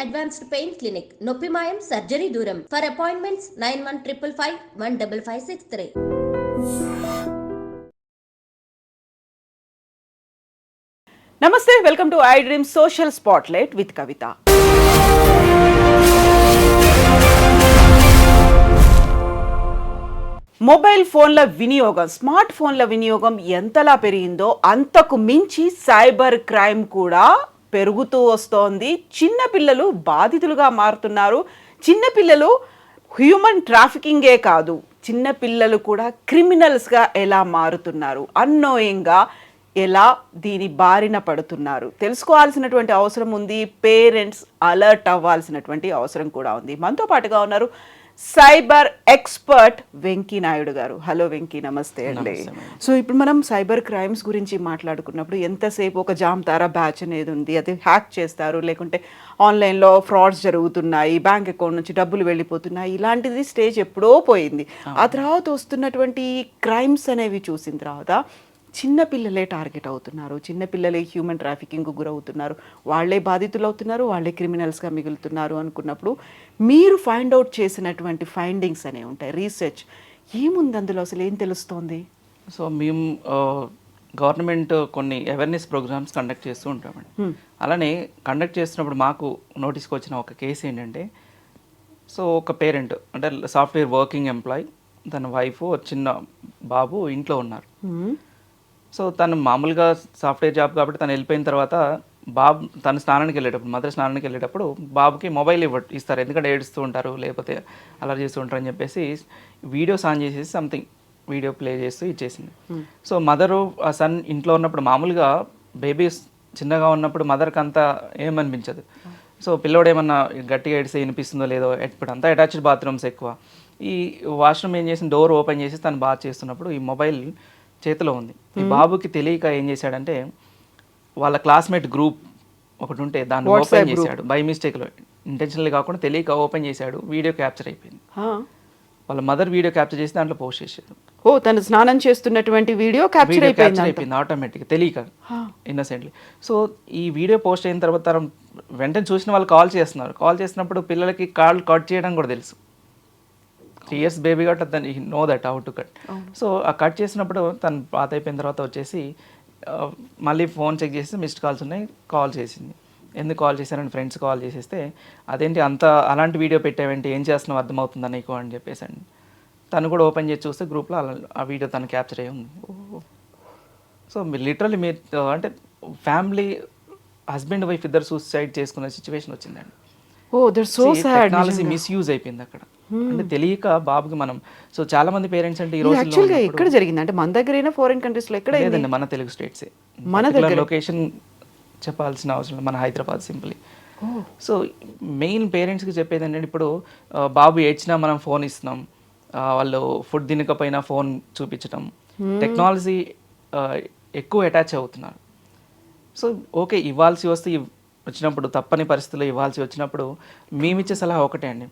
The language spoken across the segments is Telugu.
అడ్వాన్స్డ్ పెయిన్ క్లినిక్ నొప్పి మాయం సర్జరీ దూరం for appointments nine one triple five one double five six three నమస్తే welcome to I dream social spotlight with Kavitha mobile ఫోన్ల వినియోగం స్మార్ట్ ఫోన్ల వినియోగం ఎంతలా పెరిగిందో అంతకు మించి సైబర్ క్రైమ్ కూడా పెరుగుతూ వస్తోంది. చిన్నపిల్లలు బాధితులుగా మారుతున్నారు. చిన్నపిల్లలు హ్యూమన్ ట్రాఫికింగే కాదు. చిన్నపిల్లలు కూడా క్రిమినల్స్గా ఎలా మారుతున్నారు? అన్నోయంగా ఎలా దీని బారిన పడుతున్నారు? తెలుసుకోవాల్సినటువంటి అవసరం ఉంది. పేరెంట్స్ అలర్ట్ అవ్వాల్సినటువంటి అవసరం కూడా ఉంది. మనతో పాటుగా ఉన్నారు సైబర్ ఎక్స్పర్ట్ వెంకీ నాయుడు గారు. హలో వెంకీ నమస్తే అండి. సో ఇప్పుడు మనం సైబర్ క్రైమ్స్ గురించి మాట్లాడుకున్నప్పుడు ఎంతసేపు ఒక జామ్తారా బ్యాచ్ అనేది ఉంది అది హ్యాక్ చేస్తారు లేకుంటే ఆన్లైన్లో ఫ్రాడ్స్ జరుగుతున్నాయి బ్యాంక్ అకౌంట్ నుంచి డబ్బులు వెళ్ళిపోతున్నాయి ఇలాంటిది స్టేజ్ ఎప్పుడో పోయింది. ఆ తర్వాత వస్తున్నటువంటి క్రైమ్స్ అనేవి చూసిన తర్వాత చిన్న పిల్లలే టార్గెట్ అవుతున్నారు. చిన్న పిల్లలే హ్యూమన్ ట్రాఫికింగ్కు గురవుతున్నారు. వాళ్ళే బాధితులు అవుతున్నారు వాళ్ళే క్రిమినల్స్గా మిగులుతున్నారు అనుకున్నప్పుడు మీరు ఫైండ్ అవుట్ చేసినటువంటి ఫైండింగ్స్ అనేవి ఉంటాయి. రీసెర్చ్. ఏముంది అందులో అసలు? ఏం తెలుస్తోంది? సో మేము గవర్నమెంట్ కొన్ని అవేర్నెస్ ప్రోగ్రామ్స్ కండక్ట్ చేస్తూ ఉంటామండి అలానే కండక్ట్ చేస్తున్నప్పుడు మాకు నోటీస్కి వచ్చిన ఒక కేసు ఏంటంటే సో ఒక పేరెంట్ అంటే సాఫ్ట్వేర్ వర్కింగ్ ఎంప్లాయ్ తన వైఫ్ చిన్న బాబు ఇంట్లో ఉన్నారు. సో తను మామూలుగా సాఫ్ట్వేర్ జాబ్ కాబట్టి తను వెళ్ళిపోయిన తర్వాత బాబు తను స్నానానికి వెళ్ళేటప్పుడు మదర్ స్నానానికి వెళ్ళేటప్పుడు బాబుకి మొబైల్ ఇవ్వ ఇస్తారు. ఎందుకంటే ఏడుస్తూ ఉంటారు లేకపోతే అలా చేస్తూ ఉంటారు అని చెప్పేసి వీడియోస్ ఆన్ చేసేసి సంథింగ్ వీడియో ప్లే చేస్తూ ఇచ్చేసింది. సో మదరు ఆ సన్ ఇంట్లో ఉన్నప్పుడు మామూలుగా బేబీస్ చిన్నగా ఉన్నప్పుడు మదర్కి అంతా ఏమనిపించదు. సో పిల్లోడు ఏమన్నా గట్టిగా ఏడిస్తే వినిపిస్తుందో లేదో ఇప్పుడు అంతా అటాచ్డ్ బాత్రూమ్స్ ఎక్కువ. ఈ వాష్రూమ్ ఏం చేసిన డోర్ ఓపెన్ చేసి తను బాత్ చేస్తున్నప్పుడు ఈ మొబైల్ చేతిలో ఉంది. ఈ బాబుకి తెలియక ఏం చేశాడంటే వాళ్ళ క్లాస్మేట్ గ్రూప్ ఒకటి ఉంటే దాన్ని ఓపెన్ చేశాడు. బై మిస్టేక్లో ఇంటెన్షనల్ కాకుండా తెలియక ఓపెన్ చేశాడు వీడియో క్యాప్చర్ అయిపోయింది. వాళ్ళ మదర్ వీడియో క్యాప్చర్ చేసి దాంట్లో పోస్ట్ చేశారు ఓ తను స్నానం చేస్తున్నటువంటి వీడియో క్యాప్చర్ అయిపోయింది ఆటోమేటిక్ తెలియక ఇన్నసెంట్లీ. సో ఈ వీడియో పోస్ట్ అయిన తర్వాత తరం వెంటనే చూసిన వాళ్ళు కాల్ చేస్తున్నారు. కాల్ చేసినప్పుడు పిల్లలకి కాల్ కట్ చేయడం కూడా తెలుసు. త్రీ ఇయర్స్ బేబీ కాబట్టి దాన్ని know that how to cut. So ఆ కట్ చేసినప్పుడు తను పాత అయిపోయిన తర్వాత వచ్చేసి మళ్ళీ ఫోన్ చెక్ చేసి మిస్డ్ కాల్స్ ఉన్నాయి కాల్ చేసింది. ఎందుకు కాల్ చేశారని ఫ్రెండ్స్ కాల్ చేసేస్తే అదేంటి అంత అలాంటి వీడియో పెట్టావేంటి? ఏం చేస్తున్నావు? అర్థమవుతుందా నీకు? అని చెప్పేసి అండి తను కూడా ఓపెన్ చేసి చూస్తే గ్రూప్లో అలా ఆ వీడియో తను క్యాప్చర్ అయ్యి ఉంది. సో మీరు లిటరల్లీ మీరు అంటే ఫ్యామిలీ హస్బెండ్ వైఫ్ ఇద్దరు సూసైడ్ చేసుకునే సిచ్యువేషన్ వచ్చిందండి. ఓ dear so sad technology misuse అయిపోయింది అక్కడ. అంటే తెలియక బాబుకి మనం సో చాలా మంది పేరెంట్స్ అంటే ఈ రోజు యాక్చువల్గా ఎక్కడ జరిగింది? అంటే మన దగ్గరైనా ఫారిన్ కంట్రీస్లో ఎక్కడ లేదండి మన తెలుగు స్టేట్సే మన లొకేషన్ చెప్పాల్సిన అవసరం. మన హైదరాబాద్ సింపుల్లీ సో మెయిన్ పేరెంట్స్కి చెప్పేది ఏంటంటే ఇప్పుడు బాబు ఏడ్చినా మనం ఫోన్ ఇస్తున్నాం. వాళ్ళు ఫుడ్ తినకపోయినా ఫోన్ చూపించడం టెక్నాలజీ ఎక్కువ అటాచ్ అవుతున్నారు. సో ఓకే ఇవ్వాల్సి వస్తే వచ్చినప్పుడు తప్పని పరిస్థితుల్లో ఇవ్వాల్సి వచ్చినప్పుడు మేమిచ్చే సలహా ఒకటే అండి.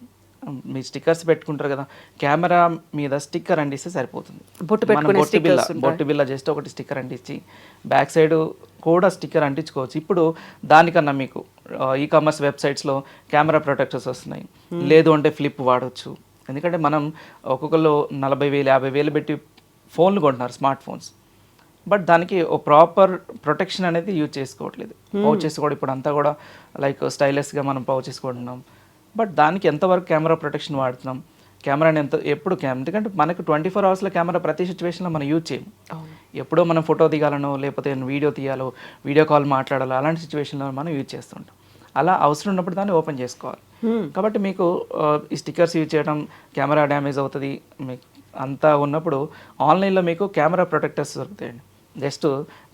మీ స్టిక్కర్స్ పెట్టుకుంటారు కదా కెమెరా మీద స్టిక్కర్ అంటిస్తే సరిపోతుంది. బొట్టు బొట్టు బిల్ల. బొట్టు బిల్ల జస్ట్ ఒకటి స్టిక్కర్ అంటించి బ్యాక్ సైడ్ కూడా స్టిక్కర్ అంటించుకోవచ్చు. ఇప్పుడు దానికన్నా మీకు ఈ కామర్స్ వెబ్సైట్స్లో కెమెరా ప్రొటెక్టర్స్ వస్తున్నాయి. లేదు అంటే ఫ్లిప్ వాడవచ్చు ఎందుకంటే మనం ఒక్కొక్కరు నలభై వేలు యాభై వేలు పెట్టి ఫోన్లు కొంటున్నారు స్మార్ట్ ఫోన్స్. బట్ దానికి ఓ ప్రాపర్ ప్రొటెక్షన్ అనేది యూజ్ చేసుకోవట్లేదు. పౌచెస్ కూడా ఇప్పుడు అంతా కూడా లైక్ స్టైలెస్గా మనం పౌచెస్ కొంటున్నాం. బట్ దానికి ఎంతవరకు కెమెరా ప్రొటెక్షన్ వాడుతున్నాం? కెమెరాని ఎంత ఎప్పుడు కెమెరా ఎందుకంటే మనకు ట్వంటీ ఫోర్ అవర్స్లో కెమెరా ప్రతి సిచ్యువేషన్లో మనం యూజ్ చేయం ఎప్పుడో మనం ఫోటో దిగాలనో లేకపోతే వీడియో తీయాలో వీడియో కాల్ మాట్లాడాలో అలాంటి సిచ్యువేషన్లో మనం యూజ్ చేస్తుంటాం అలా అవసరం ఉన్నప్పుడు దాన్ని ఓపెన్ చేసుకోవాలి. కాబట్టి మీకు ఈ స్టిక్కర్స్ యూజ్ చేయడం కెమెరా డ్యామేజ్ అవుతుంది మీకు అంతా ఉన్నప్పుడు ఆన్లైన్లో మీకు కెమెరా ప్రొటెక్టర్స్ దొరుకుతాయండి. Just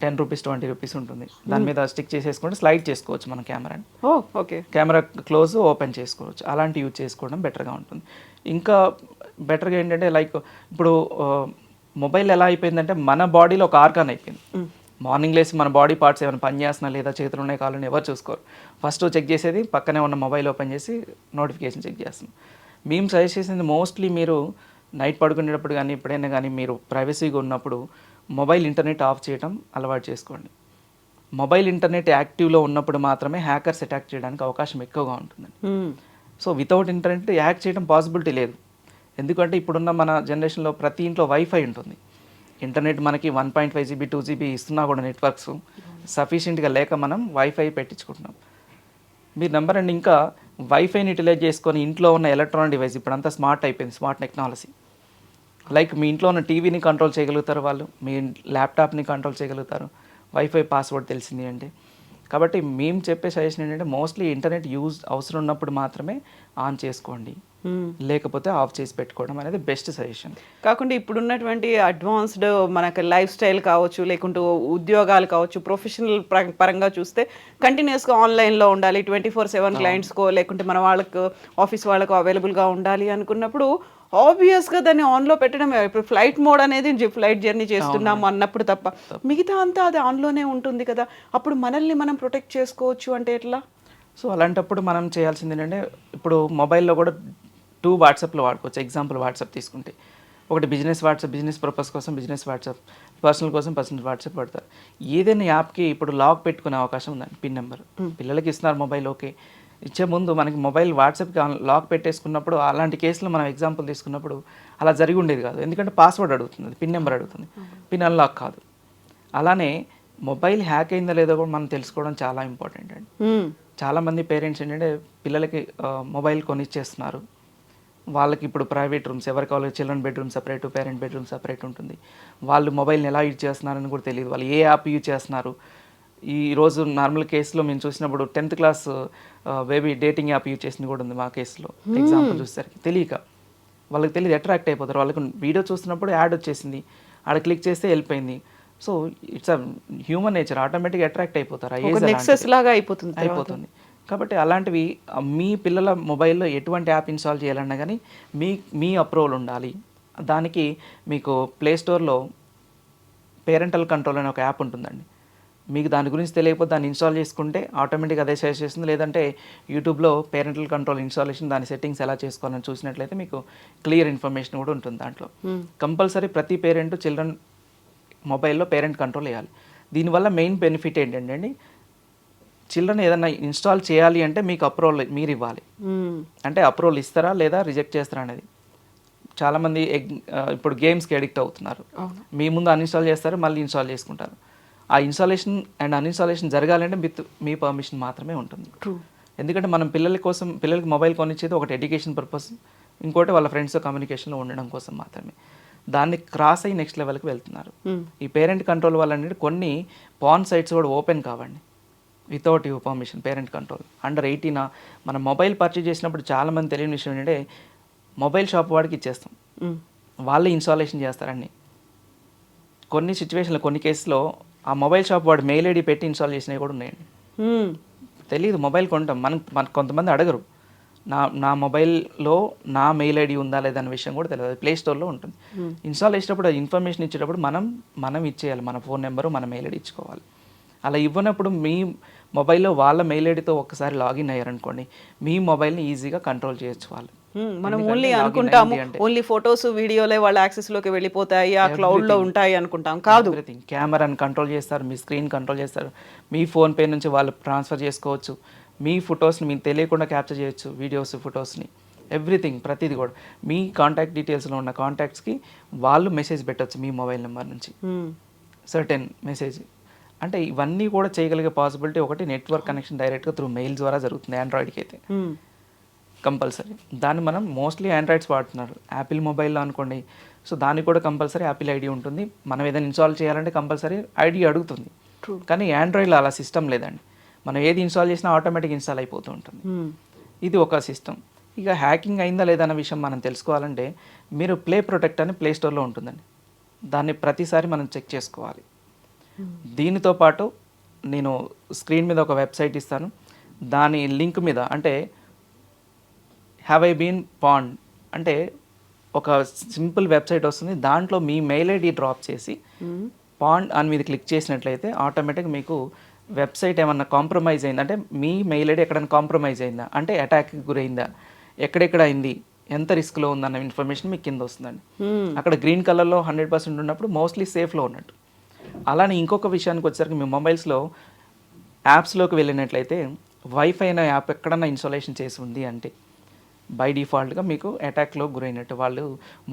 ten rupees twenty rupees ఉంటుంది. దాని మీద స్టిక్ చేసేసుకుంటే స్లైడ్ చేసుకోవచ్చు మన కెమెరాని. ఓకే. కెమెరా క్లోజ్ ఓపెన్ చేసుకోవచ్చు. అలాంటి యూజ్ చేసుకోవడం బెటర్గా ఉంటుంది. ఇంకా బెటర్గా ఏంటంటే లైక్ ఇప్పుడు మొబైల్ ఎలా అయిపోయిందంటే మన బాడీలో ఒక ఆర్గాన్ అయిపోయింది. మార్నింగ్ లేసి మన బాడీ పార్ట్స్ ఏమైనా పని చేస్తున్నా లేదా చేతులు ఉన్నాయి కాళ్ళు ఎవరు చూసుకోరు. ఫస్ట్ చెక్ చేసేది పక్కనే ఉన్న మొబైల్ ఓపెన్ చేసి నోటిఫికేషన్ చెక్ చేస్తాం. మేము సజెస్ట్ చేసింది మోస్ట్లీ మీరు నైట్ పడుకునేటప్పుడు కానీ ఎప్పుడైనా కానీ మీరు ప్రైవసీగా ఉన్నప్పుడు మొబైల్ ఇంటర్నెట్ ఆఫ్ చేయడం అలవాటు చేసుకోండి. మొబైల్ ఇంటర్నెట్ యాక్టివ్లో ఉన్నప్పుడు మాత్రమే హ్యాకర్స్ అటాక్ చేయడానికి అవకాశం ఎక్కువగా ఉంటుందండి. సో వితౌట్ ఇంటర్నెట్ హ్యాక్ చేయడం పాసిబిలిటీ లేదు. ఎందుకంటే ఇప్పుడున్న మన జనరేషన్లో ప్రతి ఇంట్లో వైఫై ఉంటుంది. ఇంటర్నెట్ మనకి one point five GB two GB ఇస్తున్నా కూడా నెట్వర్క్స్ సఫిషియెంట్గా లేక మనం వైఫై పెట్టించుకుంటున్నాం. మీరు నెంబర్ అండి ఇంకా వైఫైని యూటిలైజ్ చేసుకొని ఇంట్లో ఉన్న ఎలక్ట్రానిక్ డివైస్ ఇప్పుడంతా స్మార్ట్ అయిపోయింది స్మార్ట్ టెక్నాలజీ. లైక్ మీ ఇంట్లో ఉన్న టీవీని కంట్రోల్ చేయగలుగుతారు వాళ్ళు మీ ల్యాప్టాప్ని కంట్రోల్ చేయగలుగుతారు. వైఫై పాస్వర్డ్ తెలిసింది అంటే కాబట్టి మేము చెప్పే సజెషన్ ఏంటంటే మోస్ట్లీ ఇంటర్నెట్ యూజ్ అవసరం ఉన్నప్పుడు మాత్రమే ఆన్ చేసుకోండి. మ్మ్. లేకపోతే ఆఫ్ చేసి పెట్టుకోవడం అనేది బెస్ట్ సజెషన్ కాకుండా ఇప్పుడున్నటువంటి అడ్వాన్స్డ్ మనకి లైఫ్ స్టైల్ కావచ్చు లేకుంటే ఉద్యోగాలు కావచ్చు ప్రొఫెషనల్ పరంగా చూస్తే కంటిన్యూస్గా ఆన్లైన్లో ఉండాలి. ట్వంటీ ఫోర్ సెవెన్ క్లయింట్స్కో లేకుంటే మన వాళ్ళకు ఆఫీస్ వాళ్ళకు అవైలబుల్గా ఉండాలి అనుకున్నప్పుడు ఆబ్వియస్గా దాన్ని ఆన్లో పెట్టడం ఇప్పుడు ఫ్లైట్ మోడ్ అనేది ఫ్లైట్ జర్నీ చేస్తున్నాము అన్నప్పుడు తప్ప. మిగతా అంతా అది ఆన్లోనే ఉంటుంది కదా. అప్పుడు మనల్ని మనం ప్రొటెక్ట్ చేసుకోవచ్చు అంటే ఎట్లా? సో అలాంటప్పుడు మనం చేయాల్సింది ఏంటంటే ఇప్పుడు మొబైల్లో కూడా టూ వాట్సాప్లో వాడుకోవచ్చు. ఎగ్జాంపుల్ వాట్సాప్ తీసుకుంటే. ఒకటి బిజినెస్ వాట్సాప్ బిజినెస్ పర్పస్ కోసం బిజినెస్ వాట్సాప్. పర్సనల్ కోసం పర్సనల్ వాట్సాప్ పడతారు ఏదైనా యాప్కి ఇప్పుడు లాక్ పెట్టుకునే అవకాశం ఉందండి పిన్ నెంబర్ పిల్లలకి ఇస్తున్నారు మొబైల్ ఓకే ఇచ్చే ముందు మనకి మొబైల్ వాట్సాప్కి లాక్ పెట్టేసుకున్నప్పుడు అలాంటి కేసులు మనం ఎగ్జాంపుల్ తీసుకున్నప్పుడు అలా జరిగి ఉండేది కాదు. ఎందుకంటే పాస్వర్డ్ అడుగుతుంది పిన్ నెంబర్ అడుగుతుంది. పిన్ అన్లాక్ కాదు. అలానే మొబైల్ హ్యాక్ అయిందో లేదో కూడా మనం తెలుసుకోవడం చాలా ఇంపార్టెంట్ అండి. చాలామంది పేరెంట్స్ ఏంటంటే పిల్లలకి మొబైల్ కొనిచ్చేస్తున్నారు. వాళ్ళకి ఇప్పుడు ప్రైవేట్ రూమ్స్ ఎవరికి వాళ్ళకి children bedroom separate parent bedroom separate ఉంటుంది. వాళ్ళు మొబైల్ని ఎలా యూజ్ చేస్తున్నారని కూడా తెలియదు. వాళ్ళు ఏ యాప్ యూజ్ చేస్తున్నారు? ఈ రోజు నార్మల్ కేసులో మేము చూసినప్పుడు tenth class baby dating app use చేసింది కూడా ఉంది మా కేసులో. ఎగ్జాంపుల్ చూసేసరికి తెలియక. వాళ్ళకి తెలియదు అట్రాక్ట్ అయిపోతారు. వాళ్ళకి వీడియో చూస్తున్నప్పుడు యాడ్ వచ్చేసింది. ఆడ క్లిక్ చేస్తే వెళ్ళిపోయింది. So it's a human nature ఆటోమేటిక్గా అట్రాక్ట్ అయిపోతారు. లాగా అయిపోతుంది. అయిపోతుంది. కాబట్టి అలాంటివి మీ పిల్లల మొబైల్లో ఎటువంటి యాప్ ఇన్స్టాల్ చేయాలన్నా కానీ మీ మీ అప్రూవల్ ఉండాలి. దానికి మీకు ప్లే స్టోర్లో పేరెంటల్ కంట్రోల్ అనే ఒక యాప్ ఉంటుందండి. మీకు దాని గురించి తెలియకపోతే దాన్ని ఇన్స్టాల్ చేసుకుంటే ఆటోమేటిక్ అదే సజెస్ట్ చేస్తుంది. లేదంటే యూట్యూబ్లో పేరెంటల్ కంట్రోల్ ఇన్స్టాలేషన్ దాని సెట్టింగ్స్ ఎలా చేసుకోవాలని చూసినట్లయితే మీకు క్లియర్ ఇన్ఫర్మేషన్ కూడా ఉంటుంది దాంట్లో. కంపల్సరీ ప్రతి పేరెంట్ చిల్డ్రన్ మొబైల్లో పేరెంట్ కంట్రోల్ వేయాలి దీనివల్ల మెయిన్ బెనిఫిట్ ఏంటంటే అండి చిల్డ్రన్ ఏదైనా ఇన్స్టాల్ చేయాలి అంటే మీకు అప్రూవల్ మీరు ఇవ్వాలి. మ్మ్. అంటే అప్రూవల్ ఇస్తారా లేదా రిజెక్ట్ చేస్తారా అనేది. చాలామంది ఇప్పుడు గేమ్స్కి అడిక్ట్ అవుతున్నారు. మీ ముందు అన్ఇన్స్టాల్ చేస్తారు మళ్ళీ ఇన్స్టాల్ చేసుకుంటారు. ఆ ఇన్స్టాలేషన్ అండ్ అన్ఇన్స్టాలేషన్ జరగాలంటే విత్ మీ పర్మిషన్ మాత్రమే ఉంటుంది. ఎందుకంటే మనం పిల్లల కోసం పిల్లలకి మొబైల్ కొనిచ్చేది ఒకటి ఎడ్యుకేషన్ పర్పస్ ఇంకోటి వాళ్ళ ఫ్రెండ్స్తో కమ్యూనికేషన్లో ఉండడం కోసం మాత్రమే. దాన్ని క్రాస్ అయ్యి నెక్స్ట్ లెవెల్కి వెళ్తున్నారు. ఈ పేరెంట్ కంట్రోల్ వల్ల అనేది కొన్ని పాన్ సైట్స్ కూడా ఓపెన్ కావండి. Without your permission parent control. Under ఎయిటీనా మనం మొబైల్ పర్చేజ్ చేసినప్పుడు చాలామంది తెలియని విషయం ఏంటంటే మొబైల్ షాప్ వాడికి ఇచ్చేస్తాం. మ్మ్. వాళ్ళే ఇన్స్టాలేషన్ చేస్తారండి కొన్ని సిచ్యువేషన్లో కొన్ని కేసులో ఆ మొబైల్ షాప్ వాడు మెయిల్ ఐడి పెట్టి ఇన్స్టాల్ చేసినవి కూడా ఉన్నాయండి. తెలియదు మొబైల్ కొంటాం. మనం మన కొంతమంది అడగరు. నా నా మొబైల్లో నా మెయిల్ ఐడి ఉందా లేదా అనే విషయం కూడా తెలియదు ప్లే స్టోర్లో ఉంటుంది. ఇన్స్టాల్ చేసేటప్పుడు ఇన్ఫర్మేషన్ ఇచ్చేటప్పుడు మనం మనం ఇచ్చేయాలి. మన ఫోన్ నెంబరు మన మెయిల్ ఐడి ఇచ్చుకోవాలి. అలా ఇవ్వనప్పుడు మీ మొబైల్లో వాళ్ళ మెయిల్ ఐడితో ఒక్కసారి లాగిన్ అయ్యారనుకోండి మీ మొబైల్ని ఈజీగా కంట్రోల్ చేయొచ్చు వాళ్ళు. మనం ఓన్లీ అనుకుంటాము ఓన్లీ ఫొటోస్ వీడియోలే వాళ్ళ యాక్సెస్లోకి వెళ్ళిపోతాయి ఆ క్లౌడ్లో ఉంటాయి అనుకుంటాం కాదు. కెమెరాని కంట్రోల్ చేస్తారు మీ స్క్రీన్ కంట్రోల్ చేస్తారు మీ ఫోన్ పే నుంచి వాళ్ళు ట్రాన్స్ఫర్ చేసుకోవచ్చు మీ ఫొటోస్ని మీకు తెలియకుండా క్యాప్చర్ చేయొచ్చు వీడియోస్ ఫొటోస్ని ఎవ్రీథింగ్ ప్రతిదీ కూడా. మీ కాంటాక్ట్ డీటెయిల్స్లో ఉన్న కాంటాక్ట్స్కి వాళ్ళు మెసేజ్ పెట్టొచ్చు మీ మొబైల్ నెంబర్ నుంచి. సర్టెన్ మెసేజ్ అంటే ఇవన్నీ కూడా చేయగలిగే పాసిబిలిటీ ఒకటి నెట్వర్క్ కనెక్షన్ డైరెక్ట్గా త్రూ మెయిల్ ద్వారా జరుగుతుంది ఆండ్రాయిడ్కి అయితే. కంపల్సరీ దాన్ని మనం మోస్ట్లీ ఆండ్రాయిడ్స్ వాడుతున్నారు. యాపిల్ మొబైల్లో అనుకోండి. సో దానికి కూడా కంపల్సరీ యాపిల్ ఐడి ఉంటుంది. మనం ఏదైనా ఇన్స్టాల్ చేయాలంటే కంపల్సరీ ఐడి అడుగుతుంది. కానీ ఆండ్రాయిడ్లో అలా సిస్టమ్ లేదండి. మనం ఏది ఇన్స్టాల్ చేసినా ఆటోమేటిక్ ఇన్స్టాల్ అయిపోతూ ఉంటుంది. ఇది ఒక సిస్టమ్ ఇక హ్యాకింగ్ అయిందా లేదా అన్న విషయం మనం తెలుసుకోవాలంటే మీరు ప్లే ప్రొటెక్ట్ అని ప్లే స్టోర్లో ఉంటుందండి. దాన్ని ప్రతిసారి మనం చెక్ చేసుకోవాలి. దీనితో పాటు నేను స్క్రీన్ మీద ఒక వెబ్సైట్ ఇస్తాను. దాని లింక్ మీద అంటే హ్యావ్ ఐ బీన్ పాండ్ అంటే ఒక సింపుల్ వెబ్సైట్ వస్తుంది. దాంట్లో మీ మెయిల్ ఐడి డ్రాప్ చేసి పాండ్ అని మీద క్లిక్ చేసినట్లయితే ఆటోమేటిక్ మీకు వెబ్సైట్ ఏమన్నా కాంప్రమైజ్ అయిందా? అంటే మీ మెయిల్ ఐడి ఎక్కడైనా కాంప్రమైజ్ అయిందా? అంటే అటాక్కి గురైందా? ఎక్కడెక్కడ అయింది? ఎంత రిస్క్లో ఉందన్న ఇన్ఫర్మేషన్ మీకు కింద వస్తుందండి. అక్కడ గ్రీన్ కలర్లో హండ్రెడ్ పర్సెంట్ ఉన్నప్పుడు మోస్ట్లీ సేఫ్లో ఉన్నట్టు. అలానే ఇంకొక విషయానికి వచ్చేసరికి మీ మొబైల్స్లో యాప్స్లోకి వెళ్ళినట్లయితే వైఫై అనే యాప్ ఎక్కడన్నా ఇన్స్టాలేషన్ చేసి ఉంది అంటే బై డిఫాల్ట్గా మీకు అటాక్లో గురైనట్టు. వాళ్ళు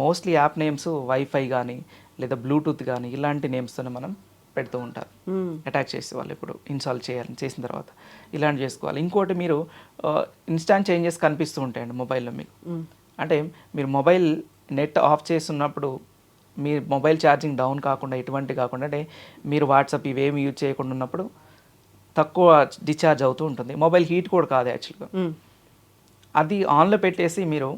మోస్ట్లీ యాప్ నేమ్స్ వైఫై కానీ లేదా బ్లూటూత్ కానీ ఇలాంటి నేమ్స్తోనే మనం పెడుతూ ఉంటారు. అటాక్ చేసే వాళ్ళు ఇప్పుడు ఇన్స్టాల్ చేయాలి చేసిన తర్వాత ఇలాంటి చేసుకోవాలి. ఇంకోటి మీరు ఇన్స్టాంట్ చేంజెస్ కనిపిస్తూ ఉంటాయండి మొబైల్లో మీకు. అంటే మీరు మొబైల్ నెట్ ఆఫ్ చేస్తున్నప్పుడు మీ మొబైల్ ఛార్జింగ్ డౌన్ కాకుండా ఎటువంటి కాకుండా అంటే మీరు వాట్సాప్ ఇవేమి యూజ్ చేయకుండా ఉన్నప్పుడు తక్కువ డిశ్చార్జ్ అవుతూ ఉంటుంది. మొబైల్ హీట్ కూడా కాదు యాక్చువల్గా. అది ఆన్లో పెట్టేసి మీరు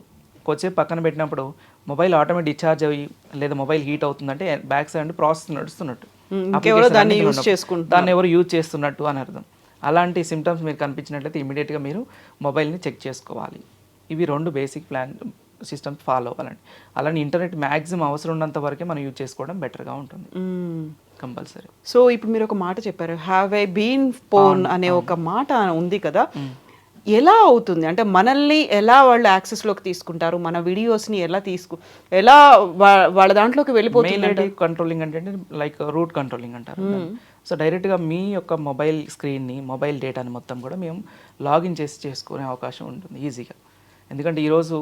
కొద్దిసేపు పక్కన పెట్టినప్పుడు మొబైల్ ఆటోమేటిక్ డిశ్చార్జ్ అయ్యి లేదా మొబైల్ హీట్ అవుతుందంటే బ్యాక్ సైడ్ ప్రాసెస్ నడుస్తున్నట్టు. దాన్ని ఎవరు యూజ్ చేస్తున్నట్టు అని అర్థం. అలాంటి సిమ్టమ్స్ మీరు కనిపించినట్లయితే ఇమీడియట్గా మీరు మొబైల్ని చెక్ చేసుకోవాలి. ఇవి రెండు బేసిక్ ప్లాన్ సిస్టమ్స్ ఫాలో అవ్వాలండి. అలానే ఇంటర్నెట్ మ్యాక్సిమం అవసరం ఉన్నంత వరకే మనం యూజ్ చేసుకోవడం బెటర్గా ఉంటుంది. కంపల్సరీ. సో ఇప్పుడు మీరు ఒక మాట చెప్పారు హ్యావ్ ఏ బీన్ పోన్ అనే ఒక మాట ఉంది కదా. ఎలా అవుతుంది? అంటే మనల్ని ఎలా వాళ్ళు యాక్సెస్లోకి తీసుకుంటారు? మన వీడియోస్ని ఎలా తీసుకు ఎలా వాళ్ళ దాంట్లోకి వెళ్ళిపోతుంది కంట్రోలింగ్ అంటే లైక్ రూట్ కంట్రోలింగ్ అంటారు సో డైరెక్ట్గా మీ యొక్క మొబైల్ స్క్రీన్ని మొబైల్ డేటాని మొత్తం కూడా మేము లాగిన్ చేసి చేసుకునే అవకాశం ఉంటుంది ఈజీగా ఎందుకంటే ఈరోజు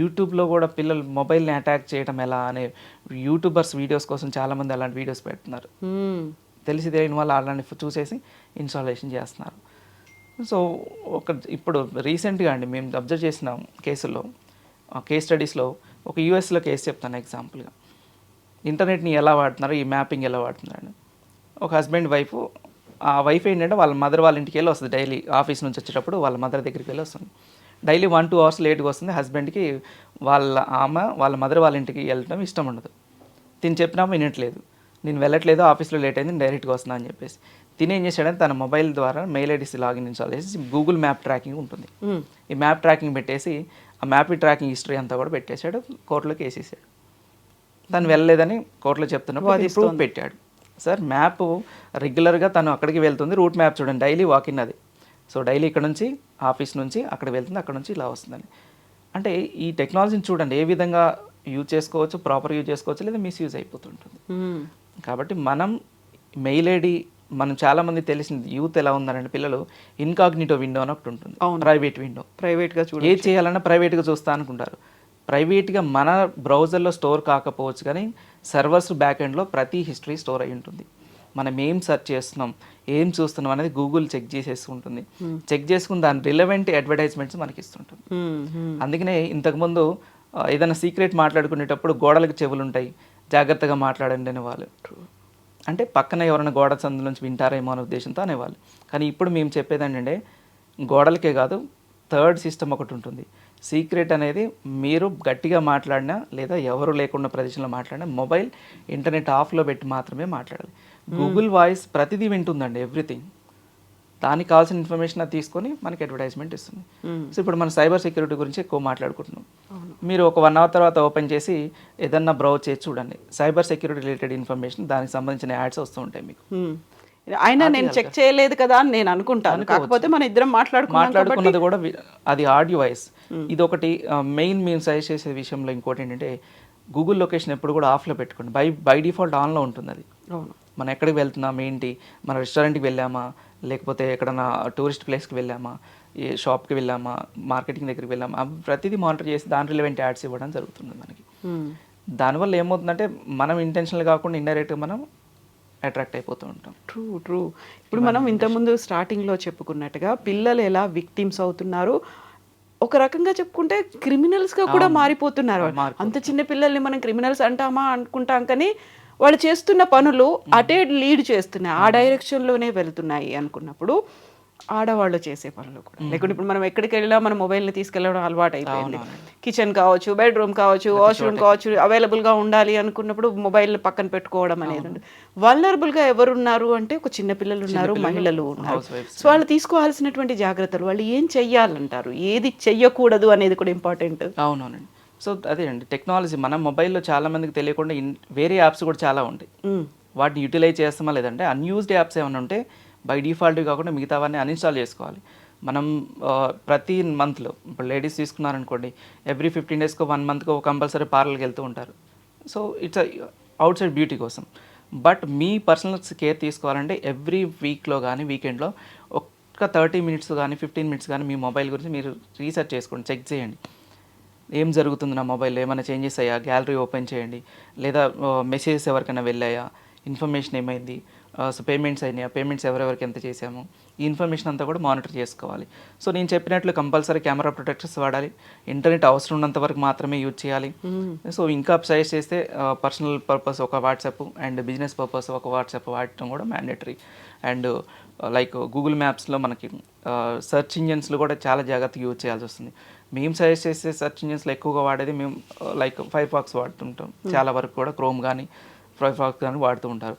యూట్యూబ్లో కూడా పిల్లలు మొబైల్ని అటాక్ చేయడం ఎలా అనే యూట్యూబర్స్ వీడియోస్ కోసం చాలామంది అలాంటి వీడియోస్ పెడుతున్నారు. తెలిసి తెలియని వాళ్ళు అలాంటి చూసేసి ఇన్స్టాలేషన్ చేస్తున్నారు. సో ఒక ఇప్పుడు రీసెంట్గా అండి మేము అబ్జర్వ్ చేసిన కేసుల్లో కేస్ స్టడీస్లో ఒక యూఎస్లో కేసు చెప్తాను ఎగ్జాంపుల్గా ఇంటర్నెట్ని ఎలా వాడుతున్నారు ఈ మ్యాపింగ్ ఎలా వాడుతున్నారు ఒక హస్బెండ్ వైఫ్ ఆ వైఫ్ ఏంటంటే వాళ్ళ మదర్ వాళ్ళ ఇంటికి వెళ్ళి వస్తుంది డైలీ ఆఫీస్ నుంచి వచ్చేటప్పుడు వాళ్ళ మదర్ దగ్గరికి వెళ్ళి వస్తుంది. డైలీ వన్ టూ అవర్స్ లేట్గా వస్తుంది. హస్బెండ్కి వాళ్ళ ఆమె వాళ్ళ మదర్ వాళ్ళ ఇంటికి వెళ్ళడం ఇష్టం ఉండదు. తిని చెప్పినా వినట్లేదు. నేను వెళ్ళట్లేదు ఆఫీస్లో లేట్ అయింది నేను డైరెక్ట్గా వస్తున్నా అని చెప్పేసి. తిని ఏం చేశాడంటే తన మొబైల్ ద్వారా మెయిల్ ఐడీస్ లాగిన్ ఇన్స్టాల్ చేసి గూగుల్ మ్యాప్ ట్రాకింగ్ ఉంటుంది. ఈ మ్యాప్ ట్రాకింగ్ పెట్టేసి ఆ మ్యాప్ ట్రాకింగ్ హిస్టరీ అంతా కూడా పెట్టేశాడు కోర్టులోకి వేసేసాడు. తను వెళ్ళలేదని కోర్టులో చెప్తున్నప్పుడు అది ప్రూఫ్ పెట్టాడు. సార్ మ్యాప్ రెగ్యులర్గా తను అక్కడికి వెళ్తుంది రూట్ మ్యాప్ చూడండి డైలీ వాకిన్ అది. సో డైలీ ఇక్కడ నుంచి ఆఫీస్ నుంచి అక్కడ వెళ్తుంది అక్కడ నుంచి ఇలా వస్తుందని అంటే ఈ టెక్నాలజీని చూడండి ఏ విధంగా యూజ్ చేసుకోవచ్చు ప్రాపర్ యూజ్ చేసుకోవచ్చు లేదా మిస్యూజ్ అయిపోతుంటుంది. కాబట్టి మనం మెయిల్ ఐడి మనం చాలామంది తెలిసింది యూత్ ఎలా ఉందనంటే పిల్లలు ఇన్కాగ్నిటో విండో అని ఒకటి ఉంటుంది ప్రైవేట్ విండో. ప్రైవేట్గా చూడ ఏది చేయాలన్నా ప్రైవేట్గా చూస్తా అనుకుంటారు. ప్రైవేట్గా మన బ్రౌజర్లో స్టోర్ కాకపోవచ్చు కానీ సర్వర్స్ బ్యాక్ ఎండ్లో ప్రతి హిస్టరీ స్టోర్ అయి ఉంటుంది. మనం ఏం సెర్చ్ చేస్తున్నాం ఏం చూస్తున్నాం అనేది గూగుల్ చెక్ చేసేసుకుంటుంది చెక్ చేసుకుని దాని రిలవెంట్ అడ్వర్టైజ్మెంట్స్ మనకి ఇస్తుంటుంది. అందుకనే ఇంతకుముందు ఏదైనా సీక్రెట్ మాట్లాడుకునేటప్పుడు గోడలకు చెవులు ఉంటాయి. జాగ్రత్తగా మాట్లాడండి అనేవాళ్ళు. అంటే పక్కన ఎవరైనా గోడ సందు నుంచి వింటారేమో అనే ఉద్దేశంతో అనేవాళ్ళు. కానీ ఇప్పుడు మేము చెప్పేది ఏంటంటే గోడలకే కాదు థర్డ్ సిస్టమ్ ఒకటి ఉంటుంది. సీక్రెట్ అనేది మీరు గట్టిగా మాట్లాడినా లేదా ఎవరు లేకుండా ప్రదేశంలో మాట్లాడినా మొబైల్ ఇంటర్నెట్ ఆఫ్లో పెట్టి మాత్రమే మాట్లాడాలి. గూగుల్ వాయిస్ ప్రతిదీ వింటుందండి ఎవ్రీథింగ్ దానికి కావాల్సిన ఇన్ఫర్మేషన్ అది తీసుకొని మనకి అడ్వర్టైజ్మెంట్ ఇస్తుంది. సో ఇప్పుడు మనం సైబర్ సెక్యూరిటీ గురించి ఎక్కువ మాట్లాడుకుంటున్నాం. మీరు ఒక వన్ అవర్ తర్వాత ఓపెన్ చేసి ఏదన్నా బ్రౌజ్ చేసి చూడండి. సైబర్ సెక్యూరిటీ రిలేటెడ్ ఇన్ఫర్మేషన్ దానికి సంబంధించిన యాడ్స్ వస్తూ ఉంటాయి మీకు. మ్మ్. అయినా నేను చెక్ చేయలేదు కదా అని నేను అనుకుంటాను. కాకపోతే మన ఇద్దరం కాబట్టి మాట్లాడుకున్నది కూడా అది ఆడియో వాయిస్ ఇది ఒకటి మెయిన్ మేము సజెస్ట్ చేసే విషయంలో ఇంకోటి ఏంటంటే గూగుల్ లొకేషన్ ఎప్పుడు కూడా ఆఫ్లో పెట్టుకోండి. బై బై డిఫాల్ట్ ఆన్లో ఉంటుంది అది అవును. మనం ఎక్కడికి వెళ్తున్నాం ఏంటి? మన రెస్టారెంట్కి వెళ్ళామా? లేకపోతే ఎక్కడన్నా టూరిస్ట్ ప్లేస్కి వెళ్ళామా? ఏ షాప్కి వెళ్ళామా? మార్కెటింగ్ దగ్గరికి వెళ్ళామా? అవి ప్రతిదీ మానిటర్ చేసి దాని రిలవెంట్ యాడ్స్ ఇవ్వడం జరుగుతుంది మనకి. దానివల్ల ఏమవుతుందంటే మనం ఇంటెన్షనల్ కాకుండా ఇండైరెక్ట్గా మనం అట్రాక్ట్ అయిపోతూ ఉంటాం. True true. ఇప్పుడు మనం ఇంతకుముందు స్టార్టింగ్లో చెప్పుకున్నట్టుగా పిల్లలు ఎలా విక్టిమ్స్ అవుతున్నారు? ఒక రకంగా చెప్పుకుంటే క్రిమినల్స్గా కూడా మారిపోతున్నారు. అంత చిన్న పిల్లల్ని మనం క్రిమినల్స్ అంటామా అనుకుంటాం కానీ వాళ్ళు చేస్తున్న పనులు అటే లీడ్ చేస్తున్నాయి. ఆ డైరెక్షన్లోనే వెళ్తున్నాయి అనుకున్నప్పుడు ఆడవాళ్ళు చేసే పనులు కూడా. లేకుంటే ఇప్పుడు మనం ఎక్కడికి వెళ్ళినా మన మొబైల్ని తీసుకెళ్ళడం అలవాటు అయిపోయింది కిచెన్ కావచ్చు బెడ్రూమ్ కావచ్చు వాష్రూమ్ కావచ్చు అవైలబుల్గా ఉండాలి అనుకున్నప్పుడు మొబైల్ పక్కన పెట్టుకోవడం అనేది ఉంది Vulnerable గా ఎవరు ఉన్నారు అంటే ఒక చిన్న పిల్లలు ఉన్నారు మహిళలు ఉన్నారు. సో వాళ్ళు తీసుకోవాల్సినటువంటి జాగ్రత్తలు వాళ్ళు ఏం చెయ్యాలంటారు? ఏది చెయ్యకూడదు అనేది కూడా ఇంపార్టెంట్ అవునవునండి. సో అదే అండి. టెక్నాలజీ మన మొబైల్లో చాలా మందికి తెలియకుండా ఇన్ వేరే యాప్స్ కూడా చాలా ఉంటాయి. వాటిని యూటిలైజ్ చేస్తామా లేదంటే అన్యూజ్డ్ యాప్స్ ఏమైనా ఉంటే బై డిఫాల్ట్ కాకుండా మిగతావన్నీ అన్ఇన్స్టాల్ చేసుకోవాలి. మనం ప్రతి మంత్లో ఇప్పుడు లేడీస్ తీసుకున్నారనుకోండి ఎవ్రీ ఫిఫ్టీన్ డేస్కో వన్ మంత్కో కంపల్సరీ పార్లర్కి వెళ్తూ ఉంటారు. So it's outside beauty కోసం. బట్ మీ పర్సనల్ కేర్ తీసుకోవాలంటే ఎవ్రీ వీక్లో కానీ వీకెండ్లో ఒక్క థర్టీ మినిట్స్ కానీ ఫిఫ్టీన్ మినిట్స్ కానీ మీ మొబైల్ గురించి మీరు రీసెర్చ్ చేసుకోండి చెక్ చేయండి. ఏం జరుగుతుంది నా మొబైల్లో? ఏమైనా చేంజెస్ అయ్యా? గ్యాలరీ ఓపెన్ చేయండి. లేదా మెసేజెస్ ఎవరికైనా వెళ్ళాయా? ఇన్ఫర్మేషన్ ఏమైంది? సో పేమెంట్స్ అయినాయా? పేమెంట్స్ ఎవరెవరికి ఎంత చేసాము ఈ ఇన్ఫర్మేషన్ అంతా కూడా మానిటర్ చేసుకోవాలి. సో నేను చెప్పినట్లు కంపల్సరీ కెమెరా ప్రొటెక్టర్స్ వాడాలి. ఇంటర్నెట్ అవసరం ఉన్నంత వరకు మాత్రమే యూజ్ చేయాలి. సో ఇంకా సజెస్ట్ చేస్తే పర్సనల్ పర్పస్ ఒక వాట్సాప్ అండ్ బిజినెస్ పర్పస్ ఒక వాట్సాప్ వాడటం కూడా మ్యాండేటరీ. అండ్ లైక్ గూగుల్ మ్యాప్స్లో మనకి సెర్చ్ ఇంజన్స్లో కూడా చాలా జాగ్రత్తగా యూజ్ చేయాల్సి వస్తుంది. మేము సజెస్ట్ చేసే సెర్చ్ ఇంజన్స్లో ఎక్కువగా వాడేది మేము లైక్ ఫైర్ ఫాక్స్ వాడుతుంటాం. చాలా వరకు కూడా క్రోమ్ కానీ ఫైర్ ఫాక్స్ కానీ వాడుతూ ఉంటారు.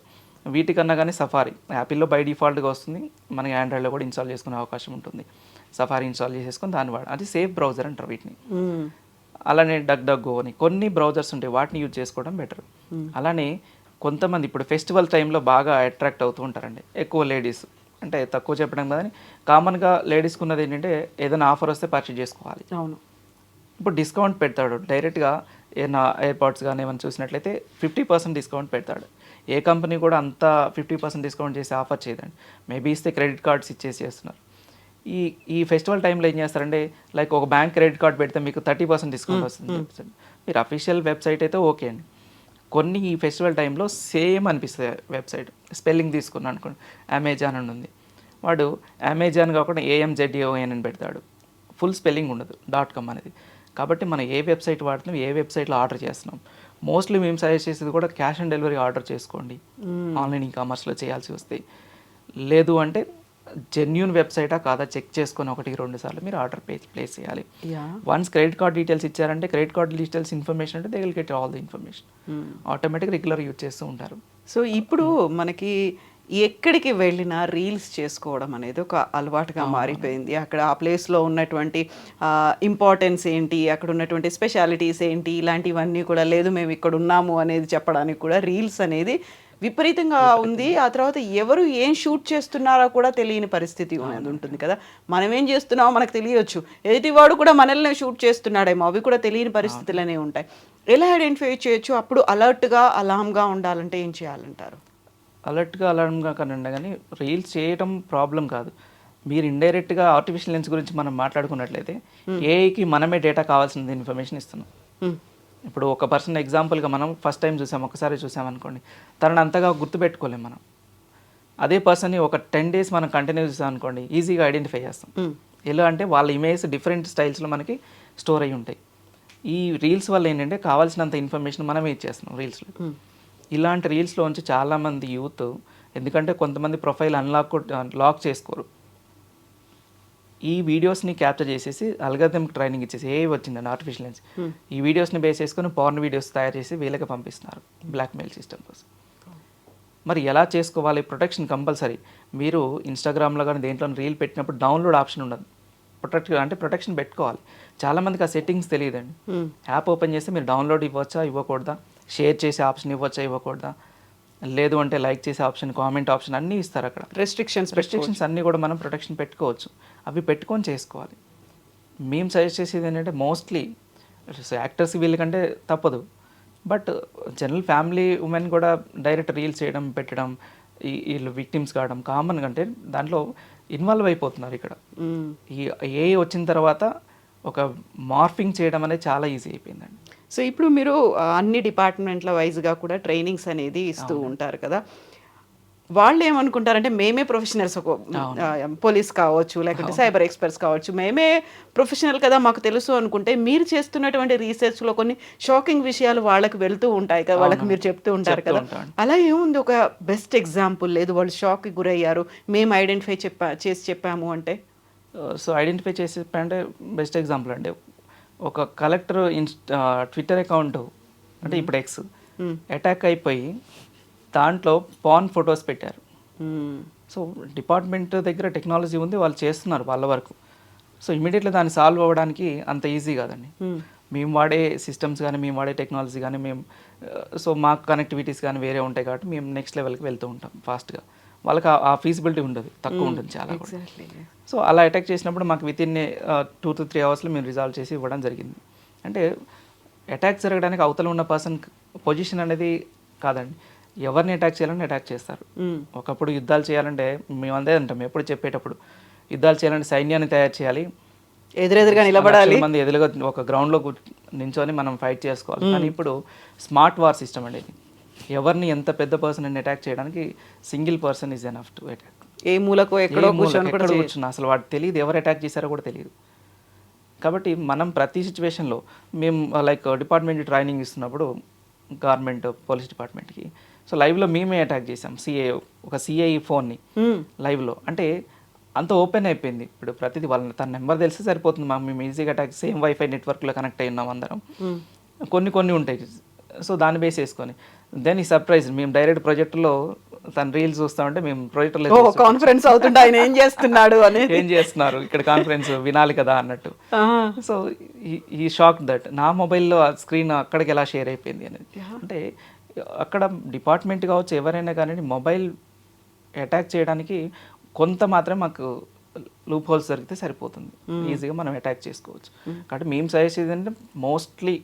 వీటికన్నా కానీ సఫారీ యాపిల్లో బై డిఫాల్ట్గా వస్తుంది. మనకి ఆండ్రాయిడ్లో కూడా ఇన్స్టాల్ చేసుకునే అవకాశం ఉంటుంది. సఫారీ ఇన్స్టాల్ చేసేసుకొని దాన్ని వాడ అది సేఫ్ బ్రౌజర్ అంటారు వీటిని. అలానే డగ్ డగ్ గో అని కొన్ని బ్రౌజర్స్ ఉంటాయి వాటిని యూజ్ చేసుకోవడం బెటర్ అలానే కొంతమంది ఇప్పుడు ఫెస్టివల్ టైంలో బాగా అట్రాక్ట్ అవుతూ ఉంటారండి. ఎక్కువ లేడీస్ అంటే తక్కువ చెప్పడం కానీ కామన్గా లేడీస్కి ఉన్నది ఏంటంటే ఏదైనా ఆఫర్ వస్తే పర్చేజ్ చేసుకోవాలి. అవును. ఇప్పుడు డిస్కౌంట్ పెడతాడు. డైరెక్ట్గా ఏమైనా ఎయిర్పాడ్స్ కానీ ఏమైనా చూసినట్లయితే ఫిఫ్టీ పర్సెంట్ డిస్కౌంట్ పెడతాడు. ఏ కంపెనీ కూడా అంత ఫిఫ్టీ పర్సెంట్ డిస్కౌంట్ చేసి ఆఫర్ చేయదండి. మేబీ ఇస్తే క్రెడిట్ కార్డ్స్ ఇచ్చేసి చేస్తున్నారు ఈ ఈ ఫెస్టివల్ టైంలో ఏం చేస్తారంటే లైక్ ఒక బ్యాంక్ క్రెడిట్ కార్డ్ పెడితే మీకు థర్టీ పర్సెంట్ డిస్కౌంట్ వస్తుంది. మీరు అఫీషియల్ వెబ్సైట్ అయితే ఓకే అండి. కొన్ని ఈ ఫెస్టివల్ టైంలో సేమ్ అనిపిస్తుంది వెబ్సైట్. స్పెల్లింగ్ తీసుకున్నాను అనుకోండి. అమెజాన్ అని ఉంది. వాడు అమెజాన్ కాకుండా A M Z A O N అని పెడతాడు. ఫుల్ స్పెల్లింగ్ ఉండదు. డాట్ కామ్ అనేది. కాబట్టి మనం ఏ వెబ్సైట్ వాడుతున్నాం ఏ వెబ్సైట్లో ఆర్డర్ చేస్తున్నాం. మోస్ట్లీ మేము సజెస్ట్ చేసేది కూడా క్యాష్ ఆన్ డెలివరీ ఆర్డర్ చేసుకోండి. ఆన్లైన్ ఈ కామర్స్లో చేయాల్సి వస్తే. లేదు అంటే జెన్యున్ వెబ్సైటా కాదా చెక్ చేసుకొని ఒకటి రెండు సార్లు మీరు ఆర్డర్ ప్లేస్ ప్లేస్ చేయాలి. వన్స్ క్రెడిట్ కార్డ్ డీటెయిల్స్ ఇచ్చారంటే క్రెడిట్ కార్డ్ డీటెయిల్స్ ఇన్ఫర్మేషన్ అంటే they will get all the information automatic regular use చేస్తూ ఉంటారు. సో ఇప్పుడు మనకి ఎక్కడికి వెళ్ళినా రీల్స్ చేసుకోవడం అనేది ఒక అలవాటుగా మారిపోయింది. అక్కడ ఆ ప్లేస్లో ఉన్నటువంటి ఇంపార్టెన్స్ ఏంటి? అక్కడ ఉన్నటువంటి స్పెషాలిటీస్ ఏంటి? ఇలాంటివన్నీ కూడా లేదు మేము ఇక్కడ ఉన్నాము అనేది చెప్పడానికి కూడా రీల్స్ అనేది విపరీతంగా ఉంది. ఆ తర్వాత ఎవరు ఏం షూట్ చేస్తున్నారో కూడా తెలియని పరిస్థితి అనేది ఉంటుంది కదా. మనం ఏం చేస్తున్నామో మనకు తెలియచ్చు. ఎదుటివాడు కూడా మనల్ని షూట్ చేస్తున్నాడేమో అవి కూడా తెలియని పరిస్థితులనే ఉంటాయి. ఎలా ఐడెంటిఫై చేయొచ్చు? అప్పుడు అలర్ట్గా అలామ్గా ఉండాలంటే ఏం చేయాలంటారు? అలర్ట్గా అలారంగా కానీ కానీ రీల్స్ చేయటం ప్రాబ్లం కాదు. మీరు ఇండైరెక్ట్గా ఆర్టిఫిషియల్ లెన్స్ గురించి మనం మాట్లాడుకున్నట్లయితే ఏఐకి మనమే డేటా కావాల్సిన ఇన్ఫర్మేషన్ ఇస్తున్నాం. ఇప్పుడు ఒక పర్సన్ ఎగ్జాంపుల్గా మనం ఫస్ట్ టైం చూసాం ఒకసారి చూసాం అనుకోండి. తనని అంతగా గుర్తుపెట్టుకోలేం మనం. అదే పర్సన్ని ఒక టెన్ డేస్ మనం కంటిన్యూ చూసాం అనుకోండి ఈజీగా ఐడెంటిఫై చేస్తాం. ఎలా అంటే వాళ్ళ ఇమేజ్ డిఫరెంట్ స్టైల్స్లో మనకి స్టోర్ అయి ఉంటాయి. ఈ రీల్స్ వల్ల ఏంటంటే కావాల్సినంత ఇన్ఫర్మేషన్ మనమే ఇచ్చేస్తున్నాం రీల్స్లో. ఇలాంటి రీల్స్లో ఉంచి చాలామంది యూత్ ఎందుకంటే కొంతమంది ప్రొఫైల్ అన్లాక్ లాక్ చేసుకోరు. ఈ వీడియోస్ని క్యాప్చర్ చేసేసి అల్గరిథమ్ ట్రైనింగ్ ఇచ్చేసి ఏ వచ్చిందండి ఆర్టిఫిషియల్ లెన్స్ ఈ వీడియోస్ని బేస్ చేసుకొని పార్న్ వీడియోస్ తయారు చేసి వీళ్ళకి పంపిస్తున్నారు బ్లాక్మెయిల్ సిస్టమ్ కోసం. మరి ఎలా చేసుకోవాలి? ప్రొటెక్షన్ కంపల్సరీ మీరు ఇన్స్టాగ్రామ్లో కానీ దేంట్లో రీల్ పెట్టినప్పుడు డౌన్లోడ్ ఆప్షన్ ఉండదు. ప్రొటెక్ట్ అంటే ప్రొటెక్షన్ పెట్టుకోవాలి. చాలామందికి ఆ సెట్టింగ్స్ తెలియదండి. యాప్ ఓపెన్ చేస్తే మీరు డౌన్లోడ్ ఇవ్వచ్చా? ఇవ్వకూడదా? షేర్ చేసే ఆప్షన్ ఇవ్వచ్చా? ఇవ్వకూడదా? లేదు అంటే లైక్ చేసే ఆప్షన్ కామెంట్ ఆప్షన్ అన్నీ ఇస్తారు అక్కడ. రెస్ట్రిక్షన్స్ రెస్ట్రిక్షన్స్ అన్నీ కూడా మనం ప్రొటెక్షన్ పెట్టుకోవచ్చు. అవి పెట్టుకొని చేసుకోవాలి. మేము సజెస్ట్ చేసేది ఏంటంటే మోస్ట్లీ యాక్టర్స్ వీళ్ళకంటే తప్పదు. బట్ జనరల్ ఫ్యామిలీ ఉమెన్ కూడా డైరెక్ట్ రీల్స్ చేయడం పెట్టడం ఈ వీళ్ళు విక్టిమ్స్ కావడం కామన్ అంటే దాంట్లో ఇన్వాల్వ్ అయిపోతున్నారు ఇక్కడ. ఈ ఏ వచ్చిన తర్వాత ఒక మార్ఫింగ్ చేయడం అనేది చాలా ఈజీ అయిపోయిందండి. సో ఇప్పుడు మీరు అన్ని డిపార్ట్మెంట్ల వైజ్గా కూడా ట్రైనింగ్స్ అనేది ఇస్తూ ఉంటారు కదా. వాళ్ళు ఏమనుకుంటారంటే మేమే ప్రొఫెషనల్స్ ఒక పోలీస్ కావచ్చు లేకుంటే సైబర్ ఎక్స్పర్ట్స్ కావచ్చు మేమే ప్రొఫెషనల్ కదా మాకు తెలుసు అనుకుంటే మీరు చేస్తున్నటువంటి రీసెర్చ్లో కొన్ని షాకింగ్ విషయాలు వాళ్ళకి వెళ్తూ ఉంటాయి కదా వాళ్ళకి మీరు చెప్తూ ఉంటారు కదా. అలా ఏముంది? ఒక బెస్ట్ ఎగ్జాంపుల్ లేదు వాళ్ళు షాక్కి గురయ్యారు మేము ఐడెంటిఫై చెప్పా చేసి చెప్పాము అంటే? సో ఐడెంటిఫై చేసి అంటే బెస్ట్ ఎగ్జాంపుల్ అండి. ఒక కలెక్టర్ ఇన్స్టా ట్విట్టర్ అకౌంట్ అంటే ఇప్పుడు ఎక్స్ అటాక్ అయిపోయి దాంట్లో పాన్ ఫొటోస్ పెట్టారు. సో డిపార్ట్మెంట్ దగ్గర టెక్నాలజీ ఉంది వాళ్ళు చేస్తున్నారు వాళ్ళ వరకు. సో ఇమీడియట్లీ దాన్ని సాల్వ్ అవ్వడానికి అంత ఈజీ కాదండి. మేము. వాడే సిస్టమ్స్ కానీ మేము వాడే టెక్నాలజీ కానీ మేము సో మాకు కనెక్టివిటీస్ కానీ వేరే ఉంటాయి కాబట్టి మేము నెక్స్ట్ లెవెల్కి వెళ్తూ ఉంటాం ఫాస్ట్గా వాళ్ళకి ఆ- ఫీజిబిలిటీ ఉండదు తక్కువ ఉంటుంది చాలా. సో అలా అటాక్ చేసినప్పుడు మాకు within two to three అవర్స్లో మేము రిజాల్వ్ చేసి ఇవ్వడం జరిగింది. అంటే అటాక్ జరగడానికి అవతల ఉన్న పర్సన్ పొజిషన్ అనేది కాదండి. ఎవరిని అటాక్ చేయాలని అటాక్ చేస్తారు. ఒకప్పుడు యుద్ధాలు చేయాలంటే మేము అందే అంటాం ఎప్పుడు చెప్పేటప్పుడు. యుద్ధాలు చేయాలంటే సైన్యాన్ని తయారు చేయాలి. ఎదురెదురుగా నిలబడాలి. మంది ఎదురుగా ఒక గ్రౌండ్లో నించొని మనం ఫైట్ చేసుకోవాలి. కానీ ఇప్పుడు స్మార్ట్ వార్ సిస్టమ్ అండి ఎవరిని ఎంత పెద్ద పర్సన్ అటాక్ చేయడానికి single person is enough to attack ఏ మూలకు ఎక్కడో కూర్చొని కూడా. కూర్చున్నా అసలు వాడు తెలియదు ఎవరు అటాక్ చేశారో కూడా తెలియదు. కాబట్టి మనం ప్రతి సిచ్యువేషన్లో మేము లైక్ డిపార్ట్మెంట్ ట్రైనింగ్ ఇస్తున్నప్పుడు గవర్నమెంట్ పోలీస్ డిపార్ట్మెంట్కి సో లైవ్లో మేమే అటాక్ చేసాం సిఏ ఒక సిఐ ఫోన్ని. లైవ్లో అంటే అంత ఓపెన్ అయిపోయింది. ఇప్పుడు ప్రతిదీ వాళ్ళ తన నెంబర్ తెలిస్తే సరిపోతుంది. మాకు మేము ఈజీగా అటాక్ సేమ్ వైఫై నెట్వర్క్లో కనెక్ట్ అయి ఉన్నాం అందరం. కొన్ని కొన్ని ఉంటాయి. సో దాన్ని బేస్ చేసుకొని. దెన్ ఈ సర్ప్రైజ్ మేము డైరెక్ట్ ప్రాజెక్టులో తన రీల్స్ చూస్తా ఉంటే మేము ప్రాజెక్టులో కాన్ఫరెన్స్ అవుతుంటే ఆయన ఏం చేస్తున్నాడు అనేది. ఏం చేస్తున్నారు? ఇక్కడ కాన్ఫరెన్స్ వినాలి కదా అన్నట్టు. సో ఈ షాక్ దట్ నా మొబైల్లో ఆ స్క్రీన్ అక్కడికి ఎలా షేర్ అయిపోయింది అనేది. అంటే అక్కడ డిపార్ట్మెంట్ కావచ్చు ఎవరైనా కానీ మొబైల్ అటాక్ చేయడానికి కొంత మాత్రం మాకు లూప్ హోల్స్ దొరికితే సరిపోతుంది. ఈజీగా మనం అటాక్ చేసుకోవచ్చు. కాబట్టి మేము సజెస్ట్ ఏంటంటే మోస్ట్లీ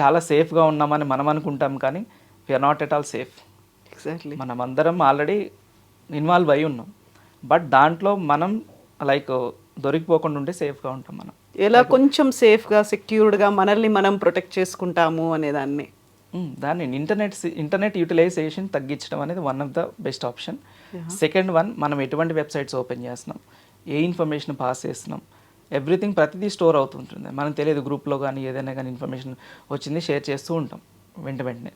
చాలా సేఫ్గా ఉన్నామని మనం అనుకుంటాం కానీ we are not at all safe exactly మనం అందరం ఆల్రెడీ ఇన్వాల్వ్ అయి ఉన్నాం. బట్ దాంట్లో మనం లైక్ దొరికిపోకుండా ఉంటే సేఫ్గా ఉంటాం మనం. ఎలా కొంచెం సేఫ్గా సెక్యూర్డ్గా మనల్ని మనం ప్రొటెక్ట్ చేసుకుంటాము అనేదాన్ని. దాన్ని? ఇంటర్నెట్ ఇంటర్నెట్ యూటిలైజేషన్ తగ్గించడం అనేది one of the best option second one మనం ఎటువంటి వెబ్సైట్స్ ఓపెన్ చేస్తున్నాం? ఏ ఇన్ఫర్మేషన్ పాస్ చేస్తున్నాం? ఎవ్రీథింగ్ ప్రతిదీ స్టోర్ అవుతుంటుంది. మనకు తెలియదు గ్రూప్లో కానీ ఏదైనా కానీ ఇన్ఫర్మేషన్ వచ్చింది షేర్ చేస్తూ ఉంటాం. వెంట వెంటనే.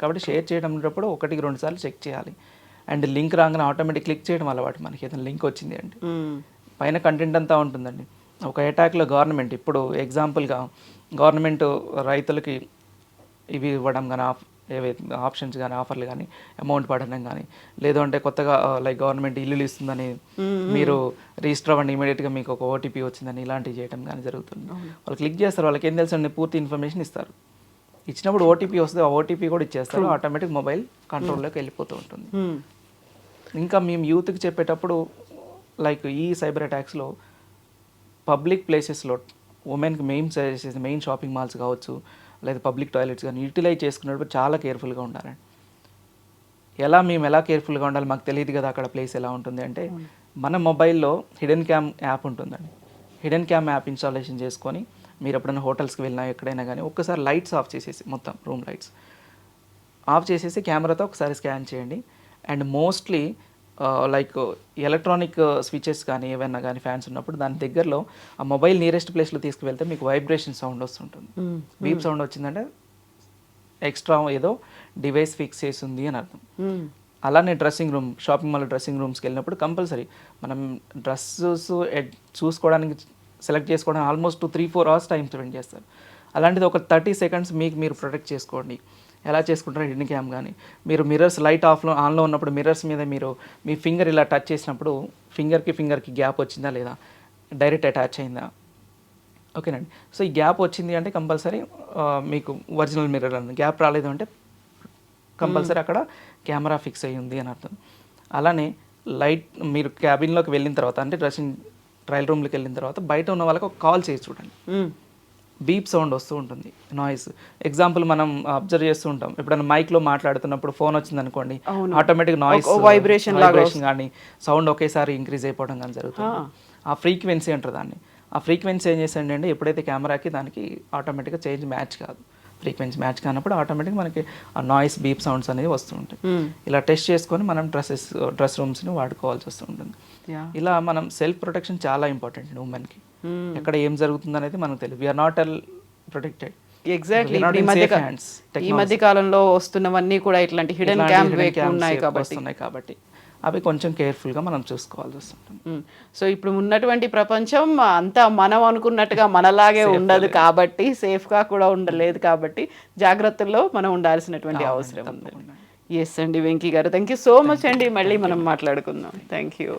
కాబట్టి షేర్ చేయడం ఉన్నప్పుడు ఒకటికి రెండు సార్లు చెక్ చేయాలి. అండ్ లింక్ రాగానే ఆటోమేటిక్ క్లిక్ చేయడం అలవాటు మనకి. ఏదైనా లింక్ వచ్చింది అంటే. మ్మ్. పైన కంటెంట్ అంతా ఉంటుందండి. ఒక అటాక్లో గవర్నమెంట్ ఇప్పుడు ఎగ్జాంపుల్గా గవర్నమెంట్ రైతులకి ఇవి ఇవ్వడం కానీ ఆఫ్ ఏవైతే ఆప్షన్స్ కానీ ఆఫర్లు కానీ అమౌంట్ పడడం కానీ లేదు అంటే కొత్తగా లైక్ గవర్నమెంట్ ఇల్లులు ఇస్తుందని మీరు రిజిస్టర్ అవ్వండి ఇమీడియట్గా మీకు ఒక ఓటీపీ వచ్చిందని ఇలాంటివి చేయడం కానీ జరుగుతుంది. వాళ్ళు క్లిక్ చేస్తారు. వాళ్ళకి ఏం తెలుసు అండి? పూర్తి ఇన్ఫర్మేషన్ ఇస్తారు. ఇచ్చినప్పుడు ఓటీపీ వస్తే ఆ ఓటీపీ కూడా ఇచ్చేస్తారు. ఆటోమేటిక్ మొబైల్ కంట్రోల్లోకి వెళ్ళిపోతూ ఉంటుంది. మ్మ్. ఇంకా మేము యూత్కి చెప్పేటప్పుడు లైక్ ఈ సైబర్ అటాక్స్లో పబ్లిక్ ప్లేసెస్లో ఉమెన్కి main suggest main shopping malls కావచ్చు లేదా పబ్లిక్ టాయిలెట్స్ కానీ యూటిలైజ్ చేసుకునేటప్పుడు చాలా కేర్ఫుల్గా ఉండాలండి. ఎలా మేము ఎలా కేర్ఫుల్గా ఉండాలి మాకు తెలియదు కదా అక్కడ ప్లేస్ ఎలా ఉంటుంది అంటే మన మొబైల్లో హిడెన్ క్యామ్ యాప్ ఉంటుందండి. హిడెన్ క్యామ్ యాప్ ఇన్స్టాలేషన్ చేసుకొని మీరు ఎప్పుడైనా హోటల్స్కి వెళ్ళినా ఎక్కడైనా కానీ ఒక్కసారి లైట్స్ ఆఫ్ చేసేసి మొత్తం రూమ్ లైట్స్ ఆఫ్ చేసేసి కెమెరాతో ఒకసారి స్కాన్ చేయండి. And mostly like electronic switches కానీ ఏవైనా కానీ ఫ్యాన్స్ ఉన్నప్పుడు దాని దగ్గరలో ఆ మొబైల్ నియరెస్ట్ ప్లేస్లో తీసుకువెళ్తే మీకు వైబ్రేషన్ సౌండ్ వస్తుంటుంది. బీప్ సౌండ్ వచ్చిందంటే ఎక్స్ట్రా ఏదో డివైస్ ఫిక్స్ చేసి ఉంది అని అర్థం. అలానే dressing room shopping mall dressing రూమ్స్కి వెళ్ళినప్పుడు కంపల్సరీ మనం డ్రెస్సెస్ చూసుకోవడానికి సెలెక్ట్ చేసుకోవడం almost three four hours time spend చేస్తారు. అలాంటిది ఒక థర్టీ సెకండ్స్ మీకు మీరు ప్రొటెక్ట్ చేసుకోండి. ఎలా చేసుకుంటారో హిడెన్ క్యామ్ కానీ మీరు మిర్రర్స్ లైట్ ఆఫ్లో ఆన్లో ఉన్నప్పుడు మిర్రర్స్ మీద మీరు మీ ఫింగర్ ఇలా టచ్ చేసినప్పుడు ఫింగర్కి ఫింగర్కి గ్యాప్ వచ్చిందా లేదా? డైరెక్ట్ అటాచ్ అయిందా? ఓకేనండి. సో ఈ గ్యాప్ వచ్చింది అంటే కంపల్సరీ మీకు ఒరిజినల్ మిర్రర్ అని గ్యాప్ రాలేదు అంటే కంపల్సరీ అక్కడ కెమెరా ఫిక్స్ అయ్యి ఉంది అని అర్థం. అలానే లైట్ మీరు క్యాబిన్లోకి వెళ్ళిన తర్వాత అంటే డ్రెస్సింగ్ ట్రయల్ రూమ్లోకి వెళ్ళిన తర్వాత బయట ఉన్న వాళ్ళకి ఒక కాల్ చేసి చూడండి. బీప్ సౌండ్ వస్తూ ఉంటుంది నాయిస్. ఎగ్జాంపుల్ మనం అబ్జర్వ్ చేస్తూ ఉంటాం. ఎప్పుడైనా మైక్లో మాట్లాడుతున్నప్పుడు ఫోన్ వచ్చింది అనుకోండి ఆటోమేటిక్ నాయిస్ లాగా వైబ్రేషన్ కానీ సౌండ్ ఒకేసారి ఇంక్రీజ్ అయిపోవడం కానీ జరుగుతుంది. ఆ ఫ్రీక్వెన్సీ అంటారు దాన్ని. ఆ ఫ్రీక్వెన్సీ ఏం చేసండి అంటే ఎప్పుడైతే కెమెరాకి దానికి ఆటోమేటిక్గా చేంజ్ మ్యాచ్ కాదు. ఫ్రీక్వెన్సీ మ్యాచ్ కానప్పుడు ఆటోమేటిక్ మనకి ఆ నాయిస్ బీప్ సౌండ్స్ అనేవి వస్తూ ఉంటాయి. ఇలా టెస్ట్ చేసుకొని మనం డ్రెస్సెస్ డ్రెస్ రూమ్స్ని వాడుకోవాల్సి వస్తూ ఉంటుంది. Yeah. ఇలా మనం సెల్ఫ్ ప్రొటెక్షన్ చాలా ఇంపార్టెంట్ ఉమెన్కి ఎక్కడ ఏం జరుగుతుంది అనేది మనకు తెలియదు. We are not all protected exactly ఈ మధ్య. ఈ. మధ్య కాలంలో వస్తున్నవన్నీ కూడా ఇట్లాంటి హిడెన్ క్యామ్ ఉన్నాయి కాబట్టి. అవి కొంచెం కేర్ఫుల్గా మనం చూసుకోవాల్సి వస్తుంటుంది మ్మ్. సో ఇప్పుడు ఉన్నటువంటి ప్రపంచం అంతా మనం అనుకున్నట్టుగా మనలాగే ఉండదు కాబట్టి సేఫ్గా కూడా ఉండలేదు కాబట్టి జాగ్రత్తల్లో మనం ఉండాల్సినటువంటి అవసరం ఉంది. ఎస్ అండి వెంకీ గారు. థ్యాంక్ యూ సో మచ్ అండి. మళ్ళీ మనం మాట్లాడుకుందాం. Thank you